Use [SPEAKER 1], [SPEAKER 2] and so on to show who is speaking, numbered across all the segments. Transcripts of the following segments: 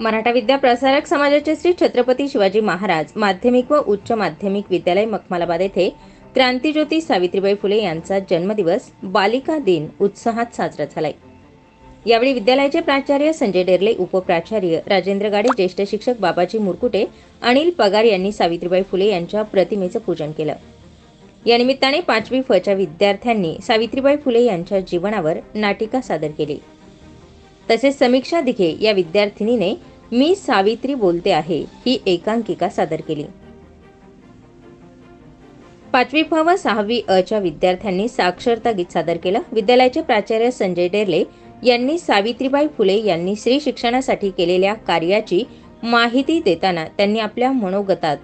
[SPEAKER 1] मराठा विद्या प्रसारक समाजाचे श्री छत्रपती शिवाजी महाराज माध्यमिक व उच्च माध्यमिक विद्यालय मखमालाबाद येथे क्रांतीज्योती सावित्रीबाई फुले यांचा जन्मदिवस बालिका दिन उत्साहात साजरा झालाय. यावेळी विद्यालयाचे प्राचार्य संजय डेरले उपप्राचार्य राजेंद्र गाडे ज्येष्ठ शिक्षक बाबाजी मुरकुटे अनिल पगार यांनी सावित्रीबाई फुले यांच्या प्रतिमेचं पूजन केलं. या निमित्ताने पाचवी फच्या विद्यार्थ्यांनी सावित्रीबाई फुले यांच्या जीवनावर नाटिका सादर केली. तसेच समीक्षा दिघे या विद्यार्थिनीने मी सावित्री बोलते आहे ही एकांकिका सादर केली. पाचवी फ व सहावी अ च्या विद्यार्थ्यांनी साक्षरता गीत सादर केलं. विद्यालयाचे प्राचार्य संजय डेरले यांनी सावित्रीबाई फुले यांनी स्त्री शिक्षणासाठी केलेल्या कार्याची माहिती देताना त्यांनी आपल्या मनोगतात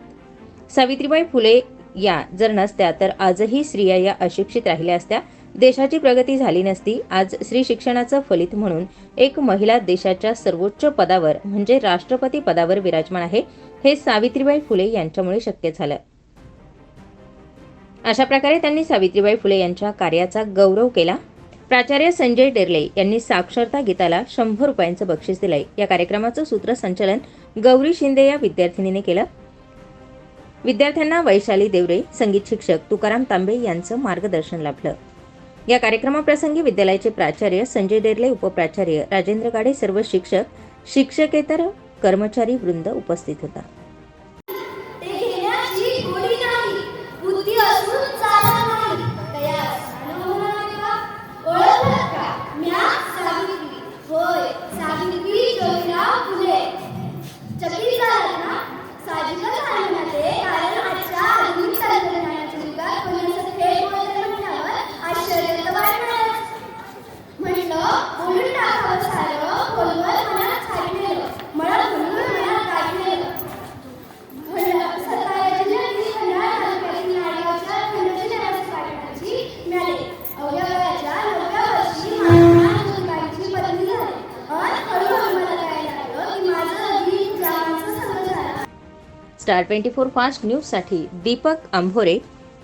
[SPEAKER 1] सावित्रीबाई फुले या जर नसत्या तर आजही स्त्रिया या अशिक्षित राहिल्या असत्या. देशाची प्रगती झाली नसती आज स्त्री शिक्षणाचं फलित म्हणून एक महिला देशाच्या सर्वोच्च पदावर म्हणजे राष्ट्रपती पदावर विराजमान आहे हे सावित्रीबाई फुले यांच्यामुळे शक्य झालं. अशा प्रकारे त्यांनी सावित्रीबाई फुले यांच्या कार्याचा गौरव केला. प्राचार्य संजय डेरले यांनी साक्षरता गीताला शंभर रुपयांचं बक्षीस दिलंय. या कार्यक्रमाचं सूत्रसंचालन गौरी शिंदे या विद्यार्थिनीने केलं. विद्यार्थ्यांना वैशाली देवरे संगीत शिक्षक तुकाराम तांबे यांचं मार्गदर्शन लाभलं. या कार्यक्रमाप्रसंगी विद्यालयाचे प्राचार्य संजय डेरले उपप्राचार्य राजेंद्र गाडे सर्व शिक्षक शिक्षकेतर कर्मचारी वृंद उपस्थित होता.
[SPEAKER 2] ते
[SPEAKER 1] स्टार ट्वेंटी फोर फास्ट न्यूजसाठी दीपक आंभोरे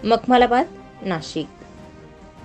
[SPEAKER 1] मखमलाबाद नाशिक.